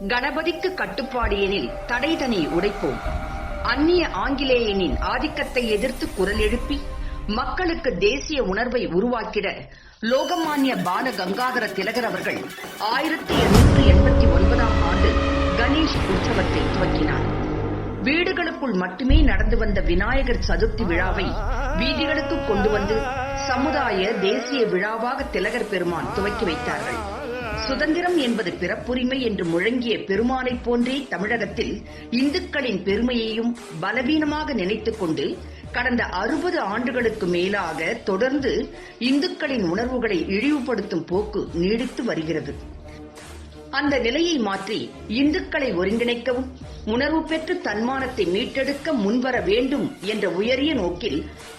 கணபதிக்கு கட்டுப்பாடு எனில் தடைதனி உடைப்போம். அந்நிய ஆங்கிலேயனின் ஆதிக்கத்தை எதிர்த்து குரல் எழுப்பி மக்களுக்கு தேசிய உணர்வை உருவாக்கிட லோகமானிய பால கங்காதர திலகர் அவர்கள் ஆயிரத்தி எண்ணூற்று எண்பத்தி ஒன்பதாம் ஆண்டு கணேஷ் உற்சவத்தை துவக்கினார். வீடுகளுக்குள் மட்டுமே நடந்து வந்த விநாயகர் சதுர்த்தி விழாவை வீதிகளுக்கு கொண்டு வந்து சமுதாய தேசிய விழாவாக திலகர் பெருமான் துவக்கி வைத்தார்கள். சுதந்திரம் என்பது பிறப்புரிமை என்று முழங்கிய பெருமானைப் போன்றே தமிழகத்தில் இந்துக்களின் பெருமையையும் பலவீனமாக நினைத்துக் கொண்டு கடந்த அறுபது ஆண்டுகளுக்கு மேலாக தொடர்ந்து இந்துக்களின் உணர்வுகளை இழிவுபடுத்தும் போக்கு நீடித்து வருகிறது. அந்த நிலையை மாற்றி இந்துக்களை ஒருங்கிணைக்கவும் உணர்வு பெற்று தன்மானத்தை மீட்டெடுக்க முன்வர வேண்டும் என்ற உயரிய நோக்கில்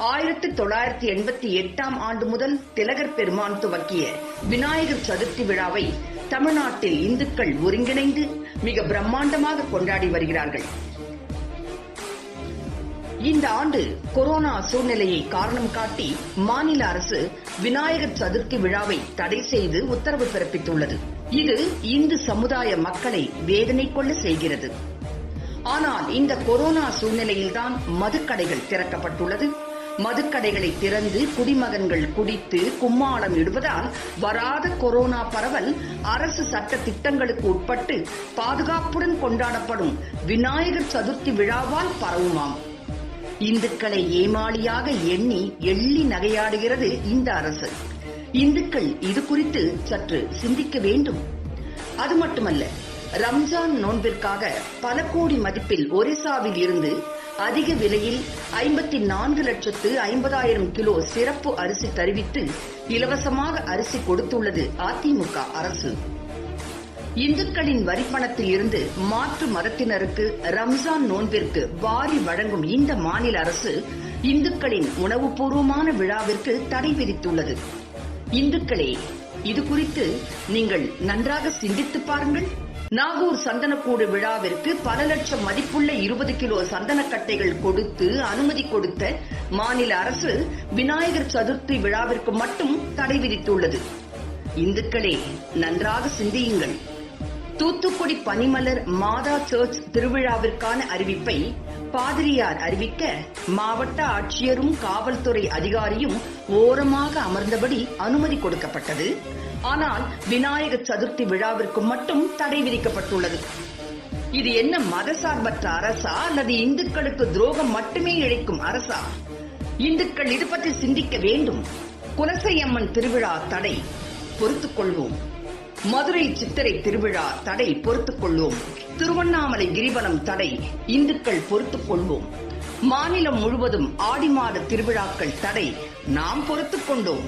ஆயிரத்தி தொள்ளாயிரத்தி எண்பத்தி எட்டாம் ஆண்டு முதல் திலகர் பெருமான் துவக்கிய விநாயகர் சதுர்த்தி விழாவை தமிழ்நாட்டில் இந்துக்கள் ஒருங்கிணைந்து மிக பிரம்மாண்டமாக கொண்டாடி வருகிறார்கள். இந்த ஆண்டு கொரோனா சூழ்நிலையை காரணம் காட்டி மாநில அரசு விநாயகர் சதுர்த்தி விழாவை தடை செய்து உத்தரவு பிறப்பித்துள்ளது. இது இந்து சமுதாய மக்களை வேதனை கொள்ள செய்கிறது. ஆனால் இந்த கொரோனா சூழ்நிலையில்தான் மதுக்கடைகள் திறக்கப்பட்டுள்ளது. மதுக்கடைகளை திறந்து குடிமகன்கள் குடித்து கும்மாளம் இடுவதால் வராத கொரோனா பரவல் அரசு சட்ட திட்டங்களுக்கு உட்பட்டு பாதுகாப்புடன் கொண்டாடப்படும் விநாயகர் சதுர்த்தி விழாவால் பரவுமாம். இந்துக்களை ஏமாளியாக எண்ணி எள்ளி நகையாடுகிறது இந்த அரசு. இந்துக்கள் இது குறித்து சற்று சிந்திக்க வேண்டும். அது மட்டுமல்ல ரம்ஜான் நோன்பிற்காக பல கோடி மதிப்பில் ஒரிசாவில் இருந்து அதிக விலையில் ஐம்பத்தி நான்கு லட்சத்து ஐம்பதாயிரம் கிலோ சிறப்பு அரிசி தருவித்து இலவசமாக அரிசி கொடுத்துள்ளது அதிமுக அரசு. இந்துக்களின் வரிப்பணத்தில் இருந்து மாற்று மதத்தினருக்கு ரம்ஜான் நோன்பிற்கு வாரி வழங்கும் இந்த மாநில அரசு இந்துக்களின் உணவுபூர்வமான விழாவிற்கு தடை விதித்துள்ளது. இந்துக்களே இது குறித்து நீங்கள் நன்றாக சிந்தித்து பாருங்கள். நாகூர் சந்தனக்கூடு விழாவிற்கு பல லட்சம் மதிப்புள்ள இருபது கிலோ சந்தனக்கட்டைகள் கொடுத்து அனுமதி கொடுத்த மாநில அரசு விநாயகர் சதுர்த்தி விழாவிற்கு மட்டும் தடை விதித்துள்ளது. இந்துக்களே நன்றாக சிந்தியுங்கள். தூத்துக்குடி பனிமலர் மாதா சர்ச் திருவிழாவிற்கான அறிவிப்பை பாதிரியார் அறிவிக்க மாவட்ட ஆட்சியரும் காவல்துறை அதிகாரியும் ஓரமாக அமர்ந்தபடி அனுமதி கொடுக்கப்பட்டது. ஆனால் விநாயகர் சதுர்த்தி விழாவிற்கு மட்டும் தடை விதிக்கப்பட்டுள்ளது. இது என்ன மதசார்பற்ற அரசா அல்லது இந்துக்களுக்கு துரோகம் மட்டுமே இழைக்கும் அரசா? இந்துக்கள் இது பற்றி சிந்திக்க வேண்டும். குலசையம்மன் திருவிழா தடை. பொறுத்துக் கொள்வோம். மதுரை சித்திரை திருவிழா தடை பொறுத்துக் கொள்வோம். திருவண்ணாமலை கிரிவனம் தடை இந்துக்கள் பொறுத்துக் கொள்வோம். மாநிலம் முழுவதும் ஆடி மாத திருவிழாக்கள் தடை நாம் பொறுத்துக் கொண்டோம்.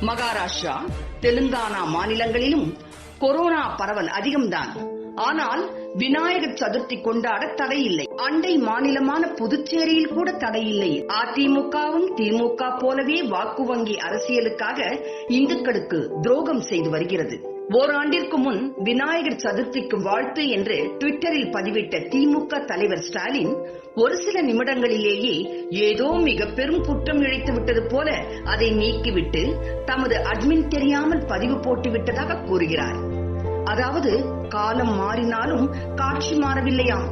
மகாராஷ்டிரா தெலுங்கானா மாநிலங்களிலும் கொரோனா பரவல் அதிகம்தான். ஆனால் விநாயகர் சதுர்த்தி கொண்டாட தடையில்லை. அண்டை மாநிலமான புதுச்சேரியில் கூட தடையில்லை. அதிமுகவும் திமுக போலவே வாக்கு வங்கி அரசியலுக்காக இந்துக்களுக்கு துரோகம் செய்து வருகிறது. ஓராண்டிற்கு முன் விநாயகர் சதுர்த்திக்கு வாழ்த்து என்று ட்விட்டரில் பதிவிட்ட திமுக தலைவர் ஸ்டாலின் ஒரு சில நிமிடங்களிலேயே ஏதோ மிக பெரும் குற்றம் இழைத்து விட்டது போல அதை நீக்கிவிட்டு தமது அட்மின் தெரியாமல் பதிவு போட்டுவிட்டதாக கூறுகிறார். அதாவது காலம் மாறினாலும் காட்சி மாறவில்லையாம்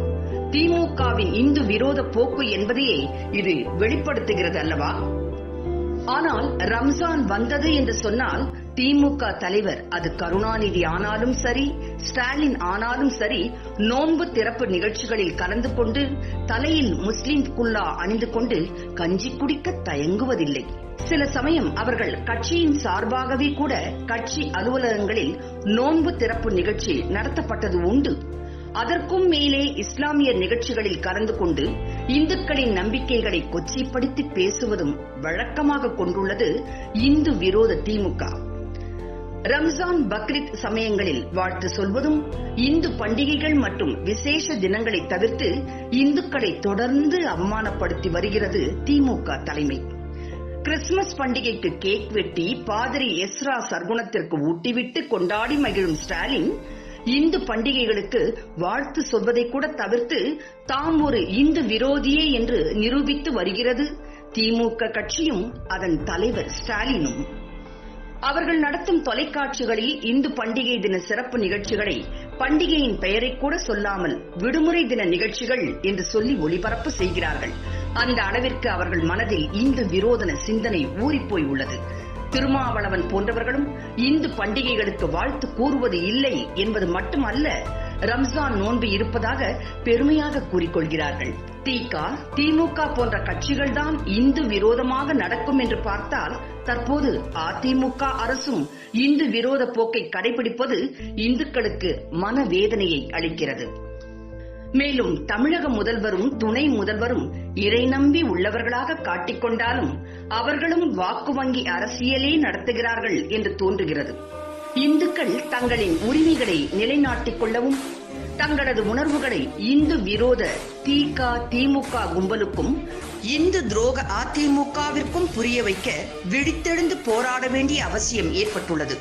திமுகவின் இந்து விரோத போக்கு என்பதையே இது வெளிப்படுத்துகிறது அல்லவா? ஆனால் ரம்ஜான் வந்தது என்று சொன்னால் திமுக தலைவர் அது கருணாநிதி ஆனாலும் சரி ஸ்டாலின் ஆனாலும் சரி நோன்பு திறப்பு நிகழ்ச்சிகளில் கலந்து கொண்டு தலையில் முஸ்லிம் குல்லா அணிந்து கொண்டு கஞ்சி குடிக்க தயங்குவதில்லை. சில சமயம் அவர்கள் கட்சியின் சார்பாகவே கூட கட்சி அலுவலகங்களில் நோன்பு திறப்பு நிகழ்ச்சி நடத்தப்பட்டது உண்டு. அதற்கும் மேலே இஸ்லாமிய நிகழ்ச்சிகளில் கலந்து கொண்டு இந்துக்களின் நம்பிக்கைகளை கொச்சைப்படுத்தி பேசுவதும் வழக்கமாக கொண்டுள்ளது இந்து விரோத திமுக. ரம்ஜான் பக்ரீத் சமயங்களில் வாழ்த்து சொல்வதும் இந்து பண்டிகைகள் மற்றும் விசேஷ தினங்களை தவிர்த்து இந்துக்களை தொடர்ந்து அவமானப்படுத்தி வருகிறது திமுக தலைமை. கிறிஸ்துமஸ் பண்டிகைக்கு கேக் வெட்டி பாதிரி எஸ்ரா சர்க்குணத்திற்கு ஊட்டிவிட்டு கொண்டாடி மகிழும் ஸ்டாலின் இந்து பண்டிகைகளுக்கு வாழ்த்து சொல்வதை கூட தவிர்த்து தாம் ஒரு இந்து விரோதியே என்று நிரூபித்து வருகிறது. திமுக கட்சியும் அதன் தலைவர் ஸ்டாலினும். அவர்கள் நடத்தும் தொலைக்காட்சிகளில் இந்து பண்டிகை தின சிறப்பு நிகழ்ச்சிகளை பண்டிகையின் பெயரை கூட சொல்லாமல் விடுமுறை தின நிகழ்ச்சிகள் என்று சொல்லி ஒளிபரப்பு செய்கிறார்கள். அந்த அளவிற்கு அவர்கள் மனதில் இந்து விரோதன சிந்தனை ஊறிப்போய் உள்ளது. திருமாவளவன் போன்றவர்களும் இந்து பண்டிகைகளுக்கு வாழ்த்து கூறுவது இல்லை என்பது மட்டுமல்ல ரம்ஜான் நோன்பு இருப்பதாக பெருமையாக கூறிக்கொள்கிறார்கள். திக திமுக போன்ற கட்சிகள் தான் இந்து விரோதமாக நடக்கும் என்று பார்த்தால் தற்போது அதிமுக அரசும் இந்து விரோத போக்கை கடைபிடிப்பது இந்துக்களுக்கு மனவேதனையை அளிக்கிறது. மேலும் தமிழக முதல்வரும் துணை முதல்வரும் இறை நம்பி உள்ளவர்களாக காட்டிக்கொண்டாலும் அவர்களும் வாக்கு வங்கி அரசியலே நடத்துகிறார்கள் என்று தோன்றுகிறது. இந்துக்கள் தங்களின் உரிமைகளை நிலைநாட்டிக் கொள்ளவும் தங்களது உணர்வுகளை இந்து விரோத திக திமுக கும்பலுக்கும் இந்து துரோக அதிமுகவிற்கும் புரிய வைக்க விழித்தெழுந்து போராட வேண்டிய அவசியம் ஏற்பட்டுள்ளது.